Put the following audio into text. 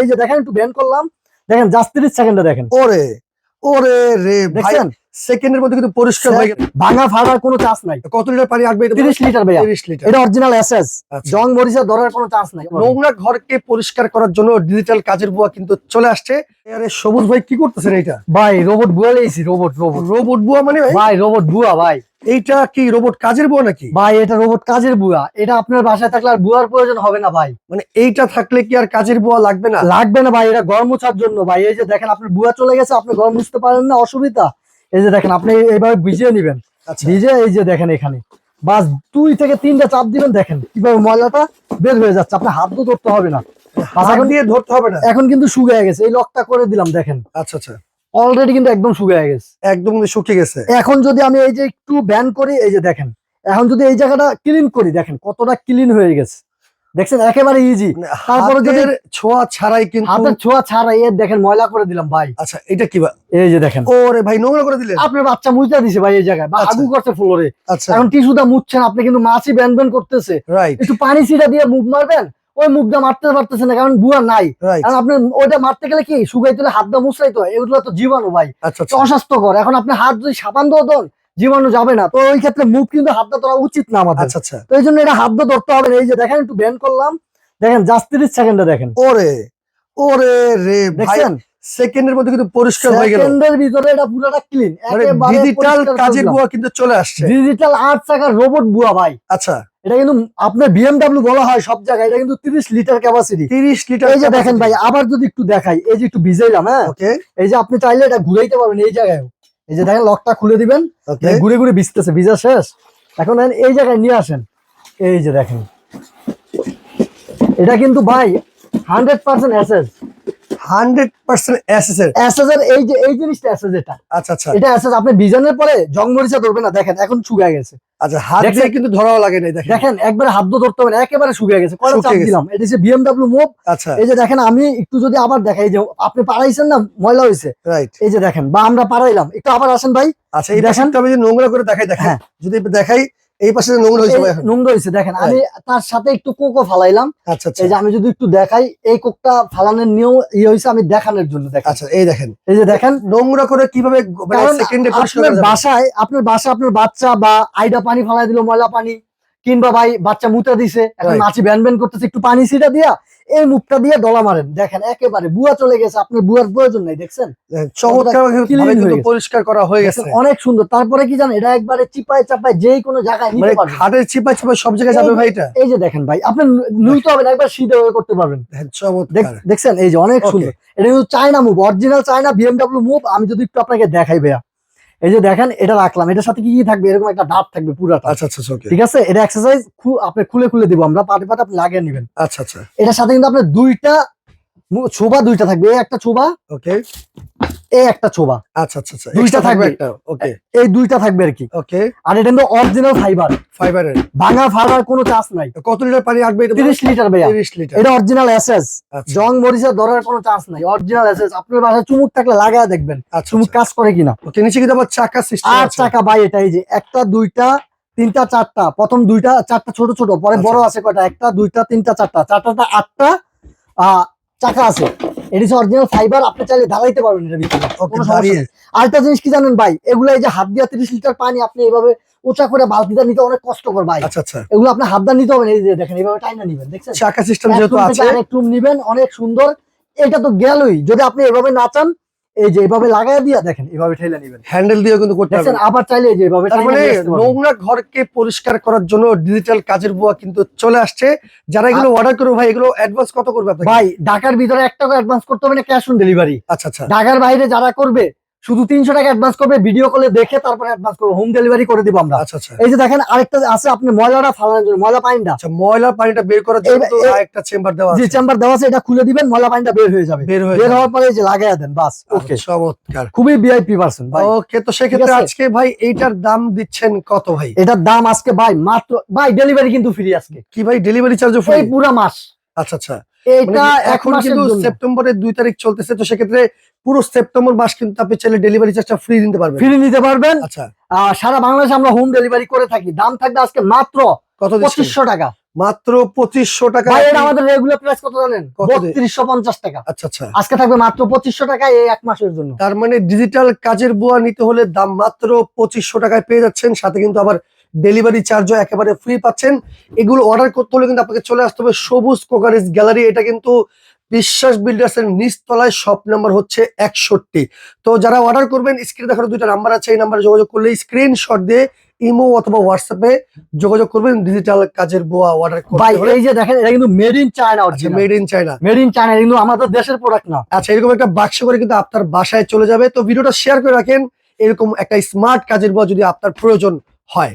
এই যে দেখেন একটু ব্যান করলাম। দেখেন জাস্ট তিরিশ সেকেন্ডে দেখেন। ওরে ওরে রে ভাই। দেখছেন? সেকেন্ডের মধ্যে কিন্তু পরিষ্কার হয়ে গেল ভাঙা ফাটার কোনো চান্স নাই। কত লিটার পানি আসবে এটা তিরিশ লিটার ভাইয়া। তিরিশ লিটার এটা অরিজিনাল এসএস আচ্ছা। জং মরিচের ধরার কোনো চান্স নাই। নোংরা ঘরকে পরিষ্কার করার জন্য ডিজিটাল কাজের বুয়া কিন্তু চলে আসছে। আরে সবুজ ভাই কি করতেছেন এটা ভাই রোবট বুয়া লেগেছি রোবট রোবট রোবট বুয়া মানে ভাই? ভাই রোবট বুয়া ভাই। এইটা কি রোবট কাজের বুয়া নাকি? ভাই এটা রোবট কাজের বুয়া। এটা আপনার বাসায় থাকলে আর বুয়ার প্রয়োজন হবে না ভাই। মানে এইটা থাকলে কি আর কাজের বুয়া লাগবে না? লাগবে না ভাই এটা গরম মোছার জন্য ভাই। এই যে দেখেন আপনার বুয়া চলে গেছে আপনি গরম মুছতে পারেন না অসুবিধা। এই যে দেখেন আপনি এইভাবে ভিজিয়ে নিবেন। আচ্ছা। ভিজে এই যে দেখেন এখানে। বাস দুই থেকে তিনটা চাপ দিবেন দেখেন কীভাবে ময়লাটা বের হয়ে যাচ্ছে। আপনার হাত তো ধরতে হবে না। এখন দিয়ে ধরতে হবে না? এখন কিন্তু শুকিয়ে গেছে। এই লকটা করে দিলাম দেখেন। আচ্ছা আচ্ছা। অলরেডি কিন্তু একদম শুকিয়ে গেছে। একদম শুকিয়ে গেছে। এখন যদি আমি এই যে একটু ব্যান করি এই যে দেখেন এখন যদি এই জায়গাটা ক্লিন করি দেখেন কতটা ক্লিন হয়ে গেছে। দেখছেন একেবারে ইজি মানে তারপরে যদি- ছোঁয়া ছাড়াই কিন্তু হাতের ছোঁয়া ছাড়াই এর দেখেন ময়লা করে দিলাম ভাই। আচ্ছা এটা কি এই যে দেখেন। ওরে ভাই নোংরা করে দিলেন। আপনার বাচ্চা মুজা দিছে ভাই এই জায়গায় বা আচ্ছা। আগু করছে ফ্লোরে আচ্ছা। এখন টিস্যুটা মুছছেন আপনি কিন্তু মাছি ব্যান ব্যান করতেছে। রাইট একটু পানি ছিটা দিয়ে মুখ মারবেন ওই মুখটা মারতে পারতেছে না কারণ বুয়া নাই। কারণ আপনি ওইটা মারতে গেলে কি শুকাই তুলে হাত দা মুছরাইতে তো এগুলো তো জীবাণু ভাই। আচ্ছা আচ্ছা। অস্বাস্থ্যকর। এখন আপনি হাত যদি সাবান দেওয়া দেন জীবাণু যাবে না। তো ওই ক্ষেত্রে মুখ কিন্তু হাত ধরা উচিত না আমাদের। আচ্ছা আচ্ছা। তো এই জন্য এটা হাত দা ধরতে হবে না। এই যে দেখেন একটু ব্যান করলাম। দেখেন জাস্ট তিরিশ সেকেন্ডে দেখেন। ওরে ওরে রে ভাই। দেখছেন? সেকেন্ডের মধ্যে কিন্তু পরিষ্কার হয়ে গেল। সেকেন্ডের ভিতরে এটা পুরোটা ক্লিন মানে ডিজিটাল কাজের বুয়া কিন্তু চলে আসছে। ডিজিটাল আট চাকার রোবট বুয়া ভাই। আচ্ছা। এটা কিন্তু আপনার বিএমডাব্লিউ বলা হয় সব জায়গায় এটা কিন্তু তিরিশ লিটার ক্যাপাসিটি তিরিশ লিটার এই যে দেখেন ভাই আবার যদি একটু দেখাই এই যে একটু ভিজাইলাম হ্যাঁ? ওকে এই যে আপনি চাইলে এটা ঘুরাইতে পারবেন এই জায়গায় এই যে দেখেন লকটা খুলে দিবেন ওকে ঘুরে ঘুরে ভিজতেছে ভিজা শেষ। এখন এই জায়গায় নিয়ে আসেন। এই যে দেখেন। এটা কিন্তু ভাই hundred percent SS hundred percent এসএসএর SS এই যে এই জিনিসটা এসএস এটা। আচ্ছা আচ্ছা। এটা এসএস আপনি ভিজনের পরে জং ধরবে না দেখেন এখন শুকায় গেছে। আচ্ছা হাত দিয়ে কিন্তু ধরাও লাগে দেখেন। দেখেন একবারে হাত দিয়ে ধরতে হবে না, একেবারে শুকিয়ে গেছে কয়টা চাপ শুকিয়ে গেছে। দিলাম। এটা হচ্ছে বিএমডাব্লিউ মুভ আচ্ছা। এই যে দেখেন আমি একটু যদি আবার দেখাই যে আপনি পাড়াইছেন না ময়লা হয়েছে। রাইট এই যে দেখেন বা আমরা পাড়াইলাম একটু আবার আসেন ভাই। আচ্ছা এই দেখেন। আমি যদি নোংরা করে দেখাই দেখেন। হ্যাঁ। যদি দেখাই এই পাশে নোংরা হয়েছে নোংরা হয়েছে দেখেন আমি তার সাথে একটু কোকো ফালাইলাম। আচ্ছা আচ্ছা। এই যে আমি যদি একটু দেখাই এই কোকটা ফালানোর নিয়ম ইয়ে হয়েছে আমি দেখানোর জন্য দেখেন। আচ্ছা এই দেখেন। এই যে দেখেন। নোংরা করে কীভাবে মানে সেকেন্ডে আপনার বাসায় আপনার বাসা আপনার বাচ্চা বা আইডা পানি ফালাই দিল ময়লা পানি কিংবা ভাই বাচ্চা মুতে দিছে এখন. মাছি ব্যান ব্যান করতেছে একটু পানি ছিটা দিয়া এই মুখটা দিয়ে ডলা মারেন। দেখেন একেবারে বুয়া চলে গেছে আপনার বুয়ার প্রয়োজন নাই দেখছেন? চমৎকার হয়ে। পরিষ্কার করা হয়ে গেছে। অনেক সুন্দর। তারপরে কি জানেন এটা একবারে চিপায় চাপায় যে কোনো জায়গায় মানে নিতে পারবেন। খাটের চিপা চিপা সব জায়গায় যাবে ভাই এটা? এই যে দেখেন ভাই আপনি নুইতে হবে না একবার সিধে হয়ে করতে পারবেন। দেখেন, চমৎকার। দেখছেন এই যে অনেক সুন্দর। এটা কিন্তু China move original China BMW move আমি যদি একটু আপনাকে দেখাই ভাইয়া। এই যে দেখেন এটা রাখলাম। এটার সাথে কি কি থাকবে? এরকম একটা ডাব থাকবে পুরাটা। আচ্ছা আচ্ছা ওকে ঠিক আছে? এটা এক্সারসাইজ আপনি খুলে খুলে দিব। আমরা পাটে পাটে আপনি লাগিয়ে নেবেন। আচ্ছা আচ্ছা। এটার সাথে কিন্তু আপনার দুইটা ছোবা দুইটা থাকবে। একটা ছোবা। ওকে এই একটা ছোবা। আচ্ছা আচ্ছা আচ্ছা দুইটা থাকবে। একটা ওকে এই দুইটা থাকবে আর কি। ওকে আর এটা কিন্তু অরিজিনাল ফাইবার ফাইবারের ভাঙা ফাড়ার কোনো চান্স নাই। কত লিটার পানি এটা তিরিশ লিটার ভাইয়া। তিরিশ লিটার। এটা অরিজিনাল এসএস আচ্ছা। জং মরিচের ধরার কোনো চান্স নাই। অরিজিনাল এসএস আপনার বাসায় চুমুক থাকলে লাগায় দেখবেন। আচ্ছা চুমুক কাজ করে কিনা। ওকে নিচে কিন্তু আবার চাকা সিস্টেম আছে। চাকা বাই এটা এই যে একটা দুইটা তিনটা চারটা। প্রথম দুইটা চারটা ছোট ছোট। পরে আচ্ছা। বড় আছে কয়টা? একটা দুইটা তিনটা চারটা। চারটাটা আটটা আহ, চাকা আছে। এটি অরিজিনাল ফাইবার আপনি চাইলে পারবেন এটা ভিতরে। আরেকটা জিনিস কি জানেন ভাই? এগুলো এই যে হাত দিয়ে তিরিশ লিটার পানি আপনি এইভাবে উঁচা করে বালতিটা নিতে অনেক কষ্টকর ভাই। আচ্ছা আচ্ছা। এগুলো আপনি হাত দিয়ে নিতে হবে এই যে দেখেন এইভাবে টাইনা নিবেন দেখছেন? চাকা সিস্টেম যেহেতু আছে। নিবেন অনেক সুন্দর। এটা তো গেলই। যদি আপনি এভাবে না চান এই যে এভাবে লাগাই দিয়া দেখেন এভাবে ঠেলে নেবেন। হ্যান্ডেল দিয়ে কিন্তু করতে পারবেন আবার চাইলে যে তার মানে। নোংরা ঘরকে পরিষ্কার করার জন্য ডিজিটাল কাজের বুয়া কিন্তু চলে আসছে। যারা এগুলো অর্ডার করবে ভাই এগুলো অ্যাডভান্স কত করবে ভাই ঢাকার ভিতরে এক টাকা অ্যাডভান্স করতে হবে না ক্যাশ অন ডেলিভারি আচ্ছা আচ্ছা। ঢাকার বাইরে যারা করবে শুধু তিনশো টাকা অ্যাডভান্স করবে ভিডিও কলে দেখে তারপরে অ্যাডভান্স করবে হোম ডেলিভারি করে দিব আমরা। আচ্ছা আচ্ছা। এই যে দেখেন আরেকটা আছে আপনি ময়লাটা ফালানোর জন্য ময়লা পানিটা আচ্ছা ময়লা পানিটা বের করার জন্য এবার- তো এ- আরেকটা চেম্বার দেওয়া যে চেম্বার দেওয়া আছে এটা খুলে দিবেন ময়লা পানিটা বের হয়ে যাবে। বের হয়ে বের হওয়ার পরে যে লাগাইয়া দেন বাস। ওকে আচ্ছা, চমৎকার। খুবই ভিআইপি পার্সন ভাই। ওকে তো সেক্ষেত্রে আজকে ভাই এইটার দাম দিচ্ছেন কত ভাই? এটার দাম আজকে ভাই মাত্র ভাই ডেলিভারি কিন্তু ফ্রি আজকে। কি ভাই ডেলিভারি চার্জও ফ্রি পুরা মাস। আচ্ছা আচ্ছা। এইটা মানে এখন কিন্তু সেপ্টেম্বরের দুই তারিখ চলতেছে তো সেক্ষেত্রে পুরো সেপ্টেম্বর মাস কিন্তু আপনি চাইলে ডেলিভারি চার্জটা ফ্রি দিতে পারবেন। ফ্রি নিতে পারবেন। আচ্ছা। সারা বাংলাদেশে আমরা হোম ডেলিভারি করে থাকি। দাম থাকবে আজকে মাত্র কত পঁচিশশো টাকা। মাত্র পঁচিশশো টাকা আমাদের রেগুলার প্রাইস কত জানেন? বত্রিশশো পঞ্চাশ টাকা। আচ্ছা আচ্ছা। আজকে থাকবে মাত্র পঁচিশশো টাকা এই এক মাসের জন্য। তার মানে ডিজিটাল কাজের বুয়া নিতে হলে দাম মাত্র পঁচিশশো টাকায় পেয়ে যাচ্ছেন সাথে কিন্তু আবার ডেলিভারি চার্জও একেবারে ফ্রি পাচ্ছেন। এগুলো অর্ডার করতে হলে কিন্তু আপনাকে চলে আসতে হবে সবুজ কোকারিজ গ্যালারি। এটা কিন্তু বিশ্বাস বিল্ডার্স এর নিচতলায় শপ নাম্বার হচ্ছে একষট্টি। তো যারা অর্ডার করবেন স্ক্রিনে দেখানো দুইটা নাম্বার আছে এই নাম্বারে যোগাযোগ করলে স্ক্রিনশট দিয়ে ইমো অথবা হোয়াটসঅ্যাপে যোগাযোগ করবেন ডিজিটাল কাজের বুয়া অর্ডার ভাই এই যে দেখেন এটা কিন্তু মেড ইন চায়না আচ্ছা made in China made in China কিন্তু আমাদের দেশের প্রোডাক্ট না। আচ্ছা এরকম একটা বাক্স করে কিন্তু আপনার বাসায় চলে যাবে। তো ভিডিওটা শেয়ার করে রাখেন এরকম একটা স্মার্ট কাজের বুয়া যদি আপনার প্রয়োজন হয়।